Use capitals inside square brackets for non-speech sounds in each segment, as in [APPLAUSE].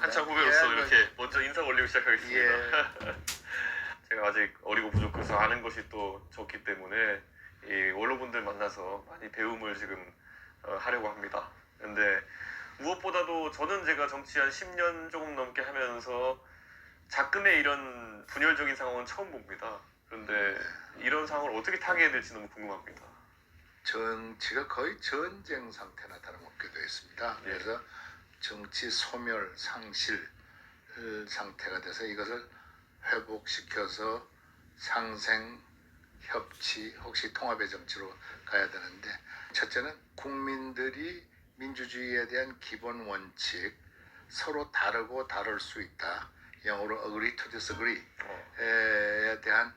한참 후배로서 예, 이렇게 먼저 인사 올리고 시작하겠습니다. 예. [LAUGHS] 제가 아직 어리고 부족해서 아는 것이 또 적기 때문에 이 원로분들 만나서 많이 배움을 지금 어, 하려고 합니다. 근데 무엇보다도 저는 제가 정치 한 10년 조금 넘게 하면서 자금의 이런 분열적인 상황은 처음 봅니다. 그런데 이런 상황을 어떻게 타개해야 될지 너무 궁금합니다. 정치가 거의 전쟁 상태나 다름없게 되어 있습니다. 예. 그래서 정치 소멸, 상실 상태가 돼서 이것을 회복시켜서 상생, 협치, 혹시 통합의 정치로 가야 되는데 첫째는 국민들이 민주주의에 대한 기본 원칙 서로 다르고 다를 수 있다. 영어로 agree to disagree 어, 에 대한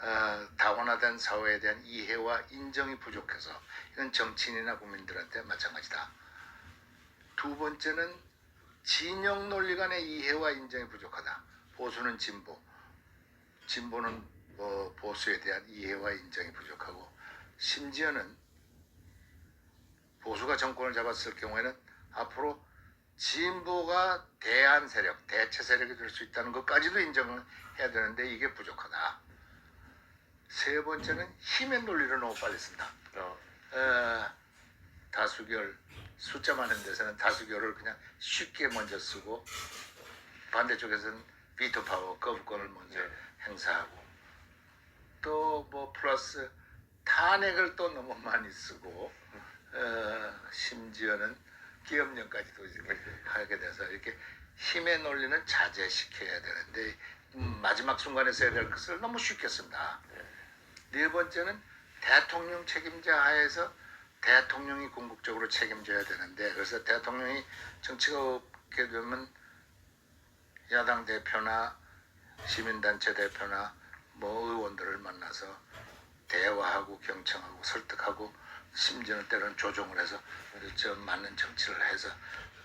어, 다원화된 사회에 대한 이해와 인정이 부족해서 이건 정치인이나 국민들한테 마찬가지다. 두 번째는 진영 논리 간의 이해와 인정이 부족하다. 보수는 진보, 진보는 뭐 보수에 대한 이해와 인정이 부족하고 심지어는 보수가 정권을 잡았을 경우에는 앞으로 진보가 대안 세력, 대체 세력이 될 수 있다는 것까지도 인정을 해야 되는데 이게 부족하다. 세 번째는 힘의 논리를 너무 빨리 쓴다. 어, 어, 다수결 숫자 많은 데서는 다수결을 그냥 쉽게 먼저 쓰고 반대쪽에서는 비토 파워 거부권을 먼저 네. 행사하고 또 뭐 플러스 탄핵을 또 너무 많이 쓰고 어, 심지어는 기업령까지도 이렇게 하게 돼서 이렇게 힘의 논리는 자제시켜야 되는데 음, 마지막 순간에 써야 될 것을 너무 쉽게 씁니다. 네 번째는 대통령 책임자 하에서 대통령이 궁극적으로 책임져야 되는데 그래서 대통령이 정치가 없게 되면 야당 대표나 시민단체 대표나 뭐 의원들을 만나서 대화하고 경청하고 설득하고 심지어는 때로는 조정을 해서 저 맞는 정치를 해서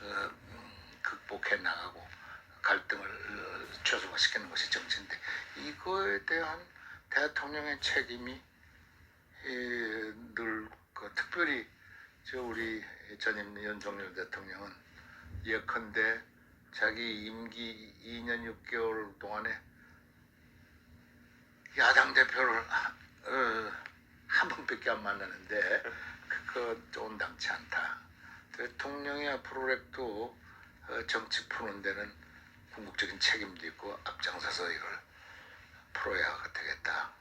어, 음, 극복해 나가고 갈등을 어, 최소화 시키는 것이 정치인데 이거에 대한 대통령의 책임이 늘 그 특별히 저 우리 전임 윤석열 대통령은 예컨대 자기 임기 2년 6개월 동안에 야당 대표를 어, 한 번밖에 안 만나는데 그거 온당치 않다. 대통령이 앞으로라도 어, 정치 푸는 데는 궁극적인 책임도 있고 앞장서서 이걸 풀어야 되겠다.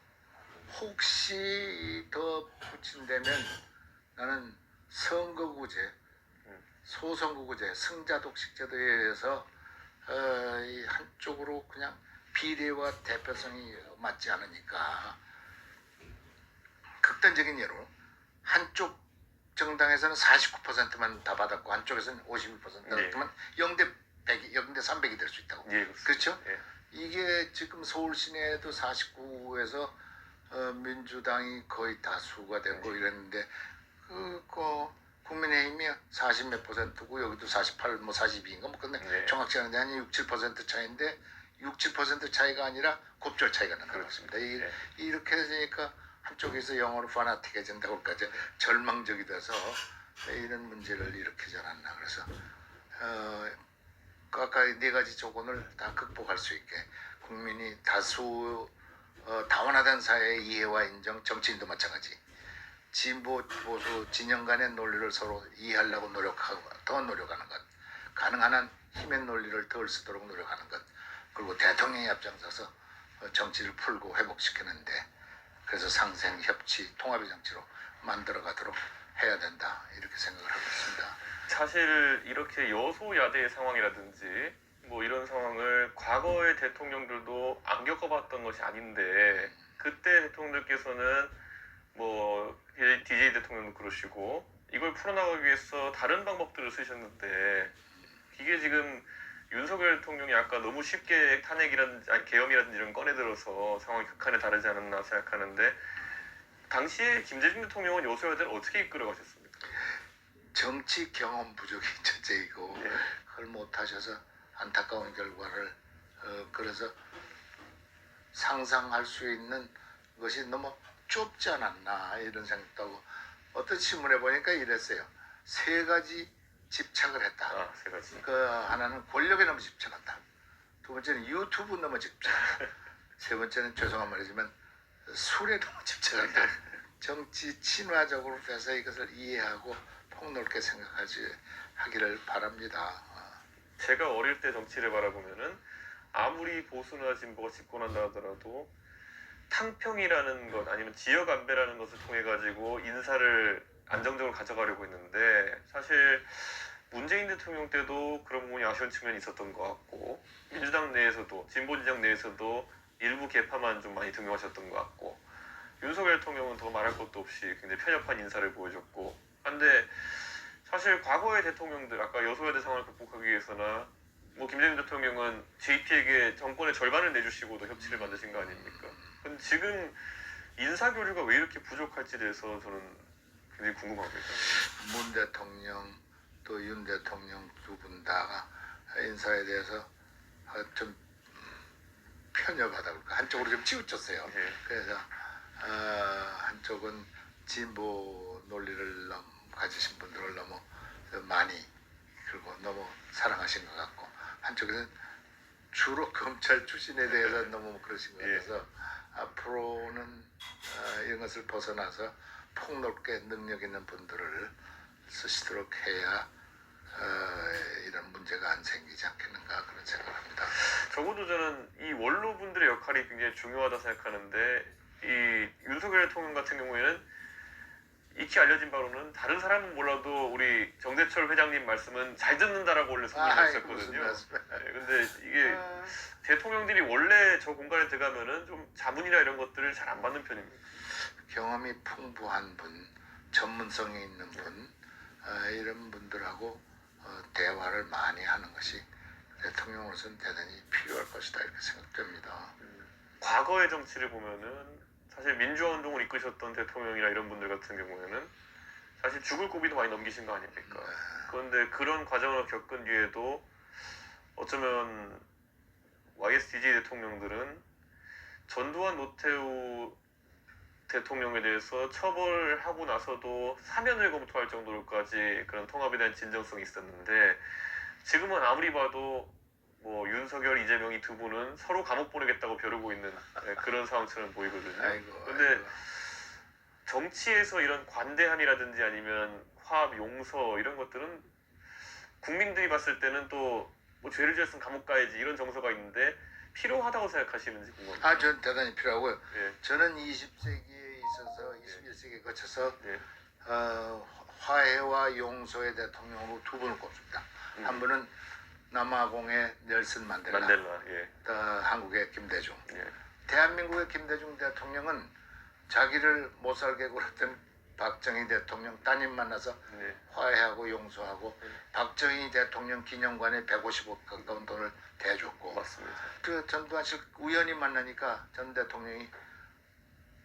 혹시 더 붙인다면 나는 선거구제, 소선거구제, 승자독식 제도에 의해서 어, 이 한쪽으로 그냥 비례와 대표성이 맞지 않으니까 극단적인 예로 한쪽 정당에서는 49%만 다 받았고 한쪽에서는 51% 받았으면 0대 100이 0대 300이 될 수 있다고. 예. 그렇죠? 예. 이게 지금 서울 시내에도 49에서 어, 민주당이 거의 다수가 되고 이랬는데 그, 그 국민의힘이 40몇 퍼센트고 여기도 48, 뭐 42인가 뭐 근데 네. 정확치 않은데 한 6, 7% 차이인데 6, 7% 차이가 아니라 곱절 차이가 그렇습니다. 것입니다. 이, 네. 이렇게 되니까 한쪽에서 영어로 파나틱해진다고 까지 절망적이 돼서 이런 문제를 일으키지 않았나 그래서 어, 아까 네 가지 조건을 다 극복할 수 있게 국민이 다수 어, 다원화된 사회의 이해와 인정, 정치인도 마찬가지. 진보 보수 진영 간의 논리를 서로 이해하려고 노력하고 더 노력하는 것, 가능한 한 힘의 논리를 덜 쓰도록 노력하는 것, 그리고 대통령이 앞장서서 어, 정치를 풀고 회복시키는데 그래서 상생, 협치, 통합의 정치로 만들어가도록 해야 된다 이렇게 생각을 하고 있습니다. 사실 이렇게 여소야대의 상황이라든지 뭐 이런 상황을 과거의 대통령들도 안 겪어봤던 것이 아닌데 그때 대통령들께서는 뭐 DJ 대통령도 그러시고 이걸 풀어나가기 위해서 다른 방법들을 쓰셨는데 이게 지금 윤석열 대통령이 아까 너무 쉽게 탄핵이라든지 아니 계엄이라든지 이런 거 꺼내들어서 상황이 극한에 다르지 않았나 생각하는데 당시에 김대중 대통령은 여소야대를 어떻게 이끌어가셨습니까? 정치 경험 부족이 [LAUGHS] 첫째이고 예. 그걸 못하셔서 안타까운 결과를 어, 그래서 상상할 수 있는 것이 너무 좁지 않았나 이런 생각도 하고 어떤 신문에 보니까 이랬어요 세 가지 집착을 했다. 아, 세 가지. 그 하나는 권력에 너무 집착한다. 두 번째는 유튜브 너무 집착. [LAUGHS] 세 번째는 죄송한 말이지만 술에 너무 집착한다. [LAUGHS] 정치 친화적으로 돼서 이것을 이해하고 폭넓게 생각하지 하기를 바랍니다. 어, 제가 어릴 때 정치를 바라보면은 아무리 보수나 진보가 집권한다 하더라도 탕평이라는 것 아니면 지역 안배라는 것을 통해 가지고 인사를 안정적으로 가져가려고 했는데 사실 문재인 대통령 때도 그런 부분이 아쉬운 측면이 있었던 것 같고 민주당 내에서도 진보 진영 내에서도 일부 개파만 좀 많이 등용하셨던 것 같고 윤석열 대통령은 더 말할 것도 없이 굉장히 편협한 인사를 보여줬고. 근데 사실 과거의 대통령들 아까 여소야대 상황을 극복하기 위해서나 뭐 김대중 대통령은 JP에게 정권의 절반을 내주시고도 협치를 만드신 거 아닙니까? 근데 지금 인사 교류가 왜 이렇게 부족할지 대해서 저는 굉장히 궁금합니다. 문 대통령 또 윤 대통령 두 분 다 인사에 대해서 어, 좀 편협하다 그럴까 한쪽으로 좀 치우쳤어요. 예. 그래서 어, 한쪽은 진보 논리를 너무 가지신 분들을 너무 많이 그리고 너무 사랑하신 것 같고 한쪽에는 주로 검찰 출신에 대해서 너무 그러신 것 예. 같아서 앞으로는 어, 이런 것을 벗어나서 폭넓게 능력 있는 분들을 쓰시도록 해야 어, 이런 문제가 안 생기지 않겠는가 그런 생각을 합니다. 적어도 저는 이 원로 분들의 역할이 굉장히 중요하다 생각하는데 이 윤석열 대통령 같은 경우에는 익히 알려진 바로는 다른 사람은 몰라도 우리 정대철 회장님 말씀은 잘 듣는다라고 원래 소문이 무슨 있었거든요. 네, 근데 이게 대통령들이 원래 저 공간에 들어가면은 좀 자문이나 이런 것들을 잘 안 받는 편입니다. 경험이 풍부한 분, 전문성이 있는 분 어, 이런 분들하고 어, 대화를 많이 하는 것이 대통령으로서는 대단히 필요할 것이다 이렇게 생각됩니다. 과거의 정치를 보면은 사실 민주화 운동을 이끄셨던 대통령이나 이런 분들 같은 경우에는 사실 죽을 고비도 많이 넘기신 거 아닙니까? 그런데 그런 과정을 겪은 뒤에도 어쩌면 YSDJ 대통령들은 전두환 노태우 대통령에 대해서 처벌하고 나서도 사면을 검토할 정도로까지 그런 통합에 대한 진정성이 있었는데 지금은 아무리 봐도 뭐 윤석열, 이재명이 두 분은 서로 감옥 보내겠다고 벼르고 있는 네, 그런 상황처럼 보이거든요. 아이고, 근데 아이고. 정치에서 이런 관대함이라든지 아니면 화합, 용서 이런 것들은 국민들이 봤을 때는 또 뭐 죄를 지었으면 감옥 가야지 이런 정서가 있는데 필요하다고 생각하시는지 궁금합니다. 아, 저는 대단히 필요하고요. 예, 저는 20세기에 있어서 21세기에 거쳐서 예. 어, 화해와 용서의 대통령으로 두 분을 꼽습니다. 음. 한 분은 남아공의 넬슨 만델라, 만델라, 예, 또 한국의 김대중. 예, 대한민국의 김대중 대통령은 자기를 못 살게 굴었던 박정희 대통령 따님 만나서 네, 화해하고 용서하고 음. 박정희 대통령 기념관에 150억 가까운 돈을 대줬고 맞습니다. 그 전두환 씨 우연히 만나니까 전 대통령이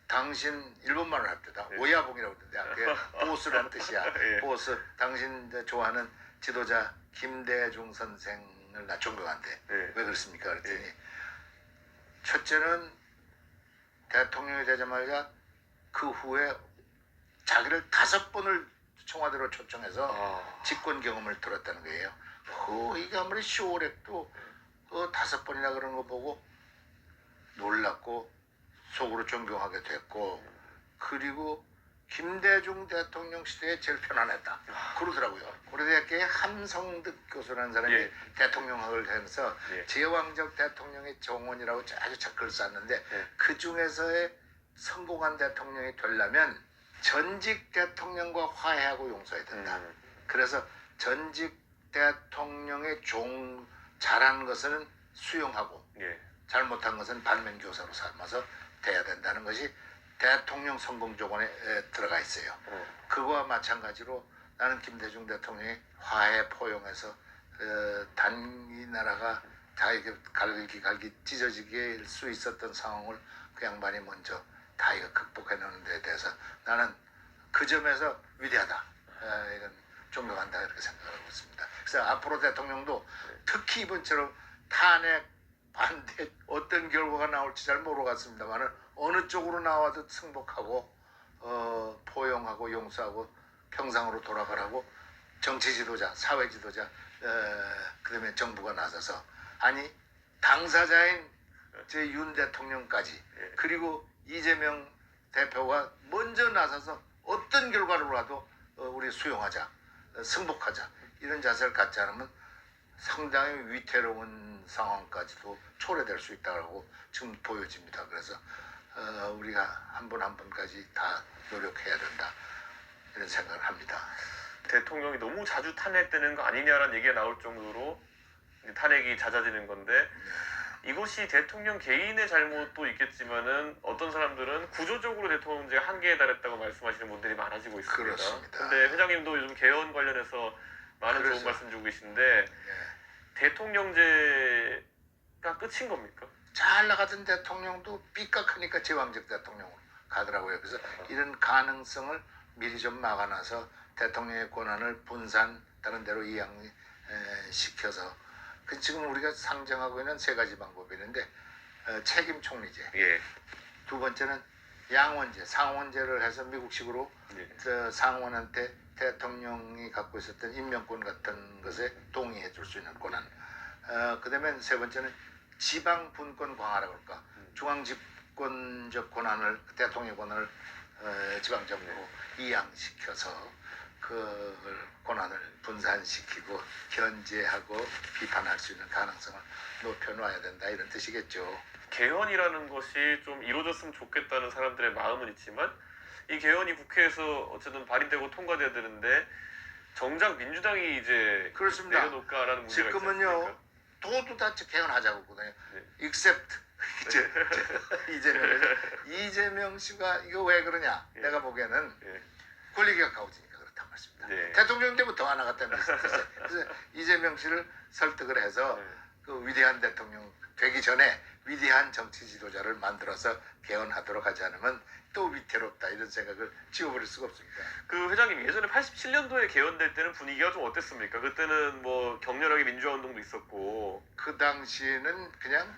당신 일본말을 합니다. 네. 오야봉이라고 그러는데 그게 보스라는 뜻이야. 예. 보스 당신 좋아하는 지도자 김대중 선생을 나 존경한대. 예, 왜 그렇습니까? 그랬더니 예. 첫째는 대통령이 되자마자 그 후에 자기를 다섯 번을 청와대로 초청해서 아, 집권 경험을 들었다는 거예요. 어, 이게 아무리 쇼렉도 어, 다섯 번이나 그런 거 보고 놀랐고 속으로 존경하게 됐고 그리고 김대중 대통령 시대에 제일 편안했다 그러더라고요. 고려대학교의 함성득 교수라는 사람이 예. 대통령학을 하면서 예. 제왕적 대통령의 정원이라고 아주 착글 썼는데 예. 그 중에서의 성공한 대통령이 되려면 전직 대통령과 화해하고 용서해야 된다. 음, 그래서 전직 대통령의 종 잘한 것은 수용하고 예, 잘못한 것은 반면교사로 삼아서 돼야 된다는 것이 대통령 성공 조건에 에, 들어가 있어요. 어, 그거와 마찬가지로 나는 김대중 대통령이 화해 포용해서 어, 단이 나라가 다 이게 갈기 갈기 찢어지게 할수 있었던 상황을 그 양반이 먼저 다 이거 극복해내는 데 대해서 나는 그 점에서 위대하다. 어, 이건 존경한다 이렇게 생각하고 있습니다. 그래서 앞으로 대통령도 특히 이번처럼 탄핵 반대 어떤 결과가 나올지 잘 모르겠습니다만은 어느 쪽으로 나와도 승복하고 어, 포용하고 용서하고 평상으로 돌아가라고 정치 지도자, 사회 지도자, 어, 그다음에 정부가 나서서 아니 당사자인 제 윤 대통령까지 예. 그리고 이재명 대표가 먼저 나서서 어떤 결과를 와도 어, 우리 수용하자, 어, 승복하자 이런 자세를 갖지 않으면 상당히 위태로운 상황까지도 초래될 수 있다고 지금 보여집니다. 그래서 어, 우리가 한분한 분까지 다 노력해야 된다 이런 생각을 합니다. 대통령이 너무 자주 탄핵되는 거 아니냐라는 얘기가 나올 정도로 탄핵이 잦아지는 건데 이것이 대통령 개인의 잘못도 있겠지만은 어떤 사람들은 구조적으로 대통령 문제가 한계에 달했다고 말씀하시는 분들이 많아지고 있습니다. 그렇습니다. 근데 회장님도 요즘 개헌 관련해서 많은 그래서- 좋은 말씀 주고 계신데 예. 대통령제가 끝인 겁니까? 잘 나가던 대통령도 삐깍하니까 제왕적 대통령으로 가더라고요. 그래서 이런 가능성을 미리 좀 막아놔서 대통령의 권한을 분산 다른 데로 이양시켜서 그 지금 우리가 상정하고 있는 세 가지 방법이 있는데 어, 책임 총리제 예. 두 번째는 양원제 상원제를 해서 미국식으로 예. 저 상원한테 대통령이 갖고 있었던 임명권 같은 것에 동의해 줄 수 있는 권한. 어, 그 다음에 세 번째는 지방 분권 강화라고 할까. 중앙 집권적 권한을 대통령 권한을 어, 지방 정부로 이양시켜서 그 권한을 분산시키고 견제하고 비판할 수 있는 가능성을 높여놔야 된다 이런 뜻이겠죠. 개헌이라는 것이 좀 이루어졌으면 좋겠다는 사람들의 마음은 있지만 이 개헌이 국회에서 어쨌든 발의되고 통과돼야 되는데 정작 민주당이 이제 그렇습니다. 내려놓을까라는 문제가 지금은요. 있지 않습니까? 도도 다 개헌하자고 그러거든요. 네. except [LAUGHS] 이제 이재명 이재명 씨가 이거 왜 그러냐? 예. 내가 보기에는 예. 권력이 가까워지니까 그렇단 말씀입니다. 네. 대통령 때부터 안 나갔다는 뜻이에요. 그래서 이재명 씨를 설득을 해서 네. 그 위대한 대통령 되기 전에 위대한 정치 지도자를 만들어서 개헌하도록 하지 않으면 또 위태롭다 이런 생각을 지워버릴 수가 없습니다. 그 회장님 예전에 87년도에 개헌될 때는 분위기가 좀 어땠습니까? 그때는 뭐 격렬하게 민주화 운동도 있었고 그 당시에는 그냥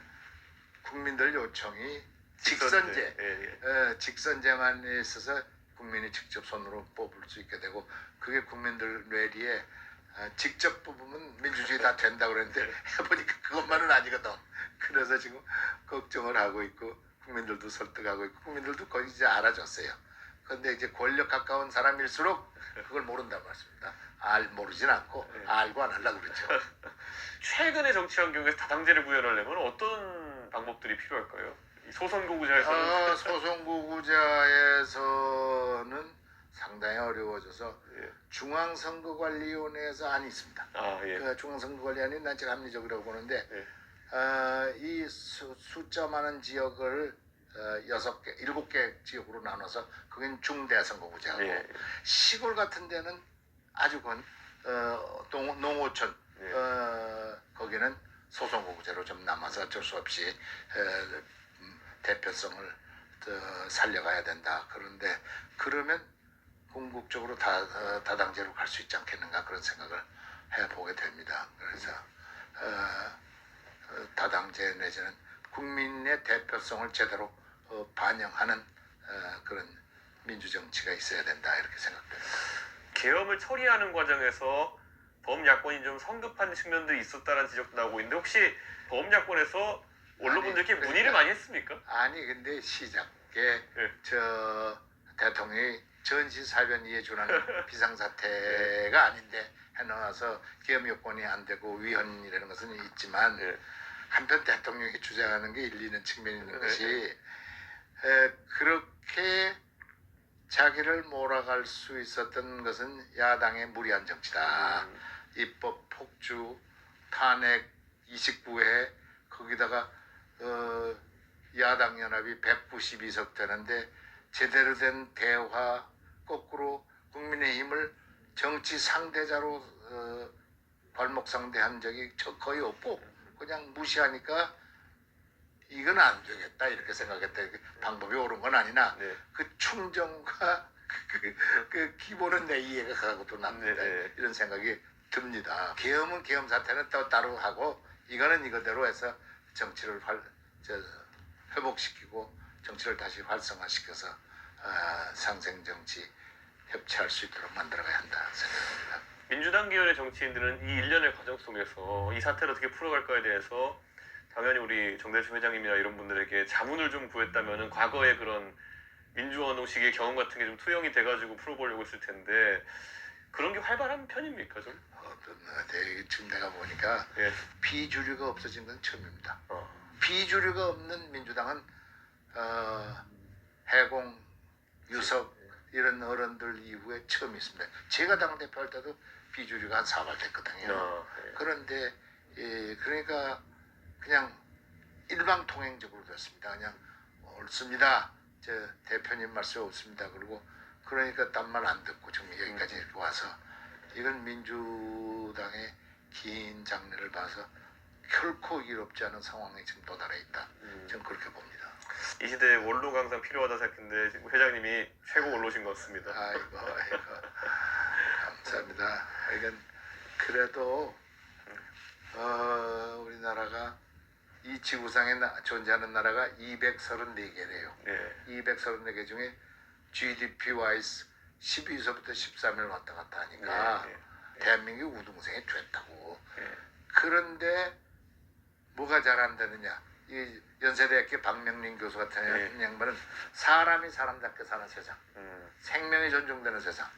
국민들 요청이 직선제 예, 예. 어, 직선제만 있어서 국민이 직접 손으로 뽑을 수 있게 되고 그게 국민들 뇌리에 어, 직접 뽑으면 민주주의 다 된다 그랬는데 [LAUGHS] 해보니까 그것만은 아니거든. 그래서 지금 걱정을 하고 있고 국민들도 설득하고 있고 국민들도 거의 이제 알아줬어요. 그런데 이제 권력 가까운 사람일수록 그걸 모른단 말씀입니다. 알 모르진 않고 네. 알고 안 하려고 그러죠. [LAUGHS] 최근의 정치 환경에서 다당제를 구현하려면 어떤 방법들이 필요할까요? 이 소선거구제에서는 아, 소선거구제에서는 상당히 어려워져서 예. 중앙선거관리위원회에서 안이 있습니다. 아 예. 그 중앙선거관리안이 난 제일 합리적이라고 보는데 예. 어, 이 수, 숫자 많은 지역을 어, 여섯 개, 일곱 개 지역으로 나눠서 그건 중대선거구제하고 예. 시골 같은 데는 아주 건 어, 동, 농어촌 예. 어, 거기는 소선거구제로 좀 남아서 어쩔 수 없이 어, 음, 대표성을 어, 살려가야 된다. 그런데 그러면 궁극적으로 다, 어, 다당제로 갈 수 있지 않겠는가 그런 생각을 해보게 됩니다. 그래서 어, 어, 다당제 내지는 국민의 대표성을 제대로 어, 반영하는 어, 그런 민주정치가 있어야 된다 이렇게 생각됩니다. 계엄을 처리하는 과정에서 범야권이 좀 성급한 측면들이 있었다는 지적도 나오고 있는데 혹시 범야권에서 언론분들께 아니, 문의를 그러니까- 많이 했습니까? 아니 근데 시작에 예. 저 대통령이 전시사변위에 준하는 [LAUGHS] 비상사태가 아닌데 해놓아서 기업 요건이 안 되고 위헌이라는 것은 있지만 예. 한편 대통령이 주장하는 게 일리는 측면이 있는 네. 것이 에, 그렇게 자기를 몰아갈 수 있었던 것은 야당의 무리한 정치다. 음, 입법 폭주 탄핵 29회 거기다가 어, 야당 연합이 192석 되는데 제대로 된 대화 거꾸로 국민의힘을 정치 상대자로 어, 발목 상대한 적이 저- 거의 없고 그냥 무시하니까 이건 안 되겠다 이렇게 생각했다. 이게 방법이 옳은 건 아니나 네. 그 충정과 [LAUGHS] 그, 그 기본은 내 이해가 가고도 납니다. 네, 네. 이런 생각이 듭니다. 계엄은 계엄 사태는 또 따로 하고 이거는 이거대로 해서 정치를 활, 저, 회복시키고 정치를 다시 활성화시켜서 아, 상생 정치 협치할 수 있도록 만들어가야 한다 생각합니다. 민주당 계열의 정치인들은 이 일련의 과정 속에서 이 사태를 어떻게 풀어갈까에 대해서 당연히 우리 정대중 회장님이나 이런 분들에게 자문을 좀 구했다면은 과거의 그런 민주원호식의 경험 같은 게 좀 투영이 돼가지고 풀어보려고 했을 텐데 그런 게 활발한 편입니까 좀? 어, 대- 지금 내가 보니까 예. 비주류가 없어진 건 처음입니다. 어. 비주류가 없는 민주당은 어, 해공, 유석 이런 어른들 이후에 처음 있습니다. 제가 당 대표 할 때도 비주류가 한 사발 됐거든요. 어, 예. 그런데 예, 그러니까 그냥 일방 통행적으로 됐습니다. 그냥 옳습니다. 저 대표님 말씀 없습니다. 그리고 그러니까 딴 말 안 듣고 지금 여기까지 이렇게 와서 이건 민주당의 긴 장래를 봐서 결코 이롭지 않은 상황에 지금 도달해 있다. 음. 저는 그렇게 봅니다. 이 시대에 원로 강상 필요하다 생각했는데 지금 회장님이 최고 원로신 것 같습니다. 아이고 아이고 감사합니다. 이건 그래도 어, 우리나라가 이 지구상에 나- 존재하는 나라가 234개래요. 예. 234개 중에 GDP 와이스 12위서부터 13위를 왔다 갔다 하니까 예, 예. 대한민국이 우등생이 됐다고. 예. 그런데 뭐가 잘한다느냐? 이 연세대학교 박명린 교수 같은 네. 양반은 사람이 사람답게 사는 세상, 음. 생명이 존중되는 세상,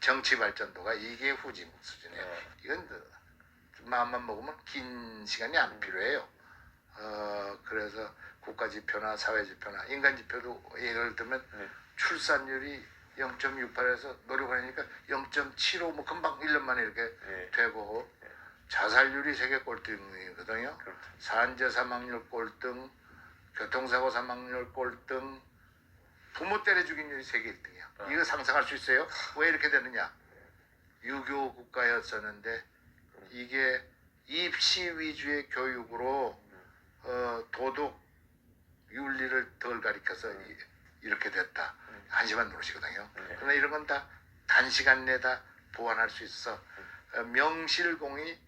정치 발전도가 이게 후진국 수준이에요. 네. 이건 그 마음만 먹으면 긴 시간이 안 필요해요. 어 그래서 국가 지표나 사회 지표나 인간 지표도 예를 들면 네. 출산율이 0.68에서 노력하니까 0.75 뭐 금방 1년 만에 이렇게 예. 되고 자살률이 세계 꼴등이거든요. 그렇죠. 산재 사망률 꼴등, 교통사고 사망률 꼴등, 부모 때려 죽인 율이 세계 1등이야. 아. 이거 상상할 수 있어요? 왜 이렇게 되느냐? 유교 국가였었는데 이게 입시 위주의 교육으로 어, 도덕 윤리를 덜 가리켜서 이- 이렇게 됐다. 한심한 노릇이거든요. 네. 그러나 이런 건 다 단시간 내 다 보완할 수 있어. 어, 명실공히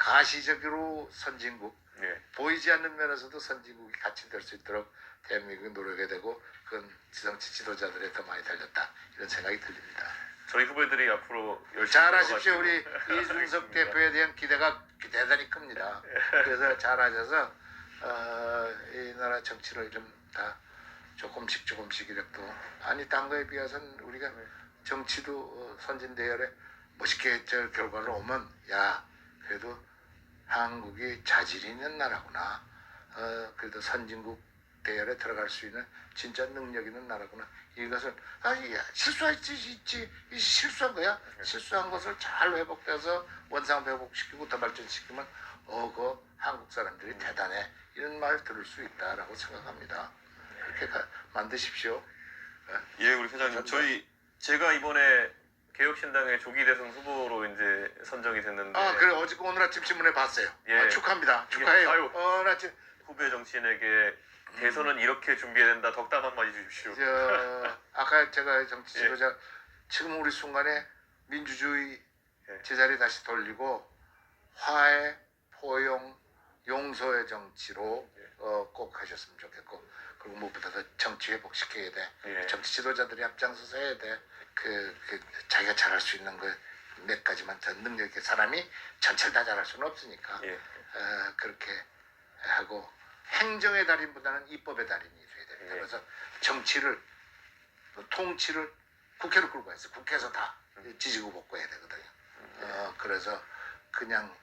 가시적으로 선진국, 예. 보이지 않는 면에서도 선진국이 같이 될 수 있도록 대한민국이 노력해야 되고 그건 지정치 지도자들에 더 많이 달렸다 이런 생각이 들립니다. 저희 후배들이 앞으로 열심히 잘하십시오 우리 이준석. 대표에 대한 기대가 대단히 큽니다. 그래서 잘하셔서 어, 이 나라 정치를 좀다 조금씩 조금씩 이렇게 또 아니 딴 거에 비해서는 우리가 정치도 어, 선진 대열에 멋있게 저 결과를 오면 야 그래도 한국이 자질이 있는 나라구나. 어, 그래도 선진국 대열에 들어갈 수 있는 진짜 능력 있는 나라구나. 이것을 아니 야, 실수할 수 있지 이 실수한 거야. 실수한 것을 잘 회복돼서 원상 회복시키고 더 발전시키면 어그 한국 사람들이 대단해 이런 말 들을 수 있다라고 생각합니다. 그렇게 가- 만드십시오. 예, 우리 회장님 저희 제가 이번에 개혁신당의 조기 대선 후보로 이제 선정이 됐는데 아 그래 어제 오늘 아침 신문에 봤어요. 예. 아, 축하합니다. 이게- 축하해요. 아유. 오늘 아침 후배 정치인에게 대선은 이렇게 준비된다 덕담 한마디 주십시오. 저 아까 제가 정치 예. 지도자 지금 우리 순간에 민주주의 예. 제자리 다시 돌리고 화해, 포용, 용서의 정치로 예. 어, 꼭 하셨으면 좋겠고 그리고 무엇보다도 정치 회복시켜야 돼. 예. 정치 지도자들이 앞장서서 해야 돼. 그, 그 자기가 잘할 수 있는 거 몇 가지만 더 능력 있게 사람이 전체를 다 잘할 수는 없으니까 예. 어, 그렇게 하고 행정의 달인보다는 입법의 달인이 돼야 됩니다. 예. 그래서 정치를 또 통치를 국회로 끌고 가서 국회에서 다 지지고 볶고 해야 되거든요. 어, 그래서 그냥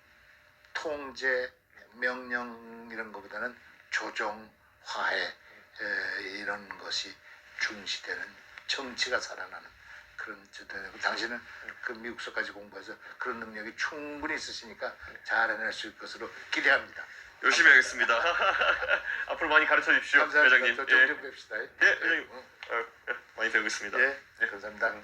통제 명령 이런 것보다는 조정 화해 에, 이런 것이 중시되는 정치가 살아나는 그런 주대고 당신은 그 미국서까지 공부해서 그런 능력이 충분히 있으시니까 잘 해낼 수 있을 것으로 기대합니다. 열심히 하겠습니다. [LAUGHS] 앞으로 많이 가르쳐 주십시오, 감사합니다. 회장님. 저좀 예, 좀 뵙시다. 예, 회장님. 어, 예, 많이 배우겠습니다. 예, 감사합니다.